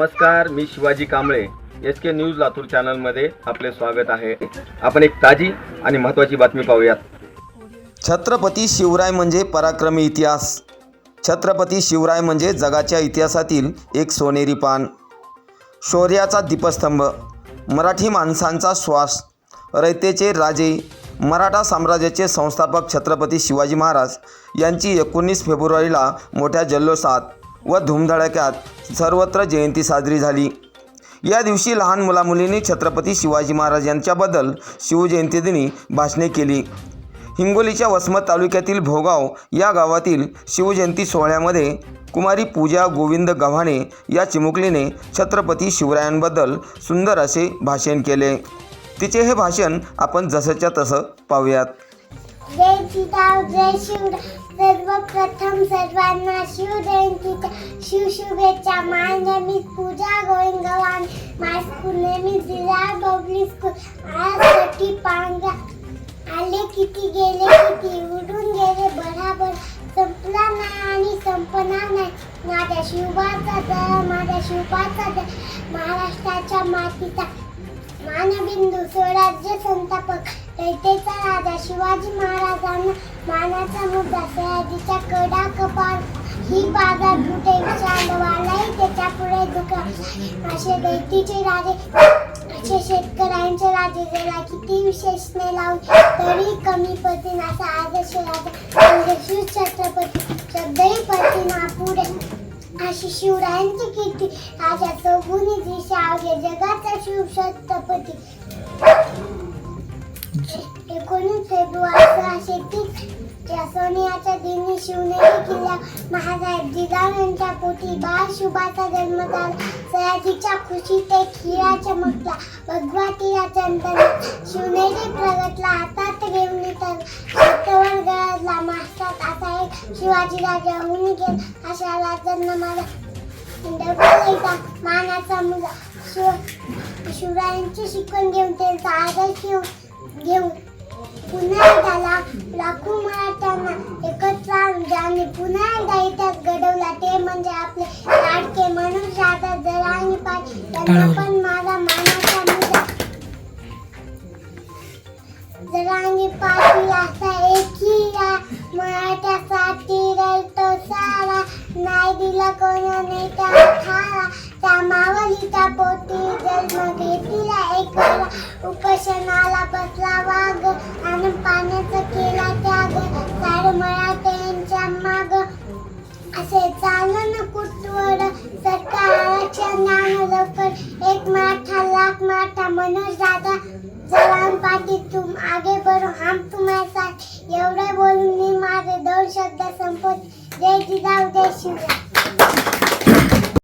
नमस्कार मी Shivaji Kamble. S K news Latur चॅनलमध्ये आपले स्वागत आहे. आपण एक ताजी आणि महत्त्वाची बातमी पाहूयात. छत्रपती शिवराय म्हणजे पराक्रमी इतिहास. छत्रपती शिवराय म्हणजे जगाच्या इतिहासातील एक सोनेरी पान. शौर्याचा दीपस्तंभ मराठी माणसांचा श्वास रयतेचे राजे मराठा साम्राज्याचे संस्थापक छत्रपती शिवाजी महाराज यांची एकोणीस फेब्रुवारीला मोठ्या जल्लोषात व धुमधडक्यात सर्वत्र जयंती साजरी झाली. या दिवशी लहान मुलामुलींनी छत्रपती शिवाजी महाराज यांच्याबद्दल शिवजयंतीदिनी भाषणे केली. हिंगोलीच्या वसमत तालुक्यातील भोगाव या गावातील शिवजयंती सोहळ्यामध्ये कुमारी पूजा गोविंद गव्हाणे या चिमुकलीने छत्रपती शिवरायांबद्दल सुंदर असे भाषण केले. तिचे हे भाषण आपण जसंच्या तसं पाहूयात. जय सीताव जय शिव सर्वप्रथम सर्वांना शिव जयंतीच्या शिवशुभेच्छा माझ्या मी पूजा गोविंदवान गव्हाण माय मी जिल्हा पब्लिक स्कूल माझ्यासाठी पांगा आले किती गेले किती उडून गेले बराबर संपला नाही आणि संपणार नाही. माझ्या शिवबाचा दर माझ्या शिवबाचा दर महाराष्ट्राच्या मातीचा बिंदू स्वराज्य संतापक रयतेचा राजा शिवाजी महाराजांना मानाचा मुद्दा सयाजीच्या कडा कपाळ ही बाजार कुठे विशालवालाही त्याच्या पुढे दुका असे दैतीचे राजे असे शेतकऱ्यांचे राजे जरा किती विशेषणे लावून तरी कमी पडतील असा आदर्श राजा म्हणजे छत्रपती शब्दही पडतील ना पुढे अशी शिवरायांची कीर्ती राजा चौगुणी दिशा अवघे जगाचा शिव छत्रपती एकोणीस फेब्रुवारी सहाशे तीस या सोनियाच्या दिनी शिवनेरी किल्ला महासाहेब जिजाऊ यांच्या पोटी बाळ शुभाचा जन्म झाला. सयाजीच्या खुशी ते खिळा चमकला. भगवतीला चंदन शिवनेरी प्रगतला हातात घेऊन तर हातावर गळाला मास्तात असा एक शिवाजी राजा होऊन गेला. अशा राजांना माझा मानाचा मुलगा. शिव शिवरायांची शिकवण घेऊन त्यांचा आदर्श घेऊन घेऊन पुन्हा एकदा ला- लाखो मराठ्यांना एकत्र आणून ज्यांनी पुन्हा एकदा इतिहास घडवला ते म्हणजे आपले लाडके मनोज जाधव जरांगी पाटील त्यांना पण माझा मानाचा मुलगा जरांगी पाटील असा एकही या मराठ्यासाठी रडतो सारा नाही दिला कोणाने त्या खाला त्या मावलीच्या पोटी जन्म घेतला एक वेळा पाया बसला आणि पाण्याचा केला त्याग. त्यांच्या माग. असे चालन नाम लवकर. एक माठा लाख माठा मनोज दादा. सलाम पाठी तुम आगे बरो हम तुम्हारे साथ. एवढे बोलून मी माझे दोन शब्द संपत जय जिजाऊ जय शिवराय.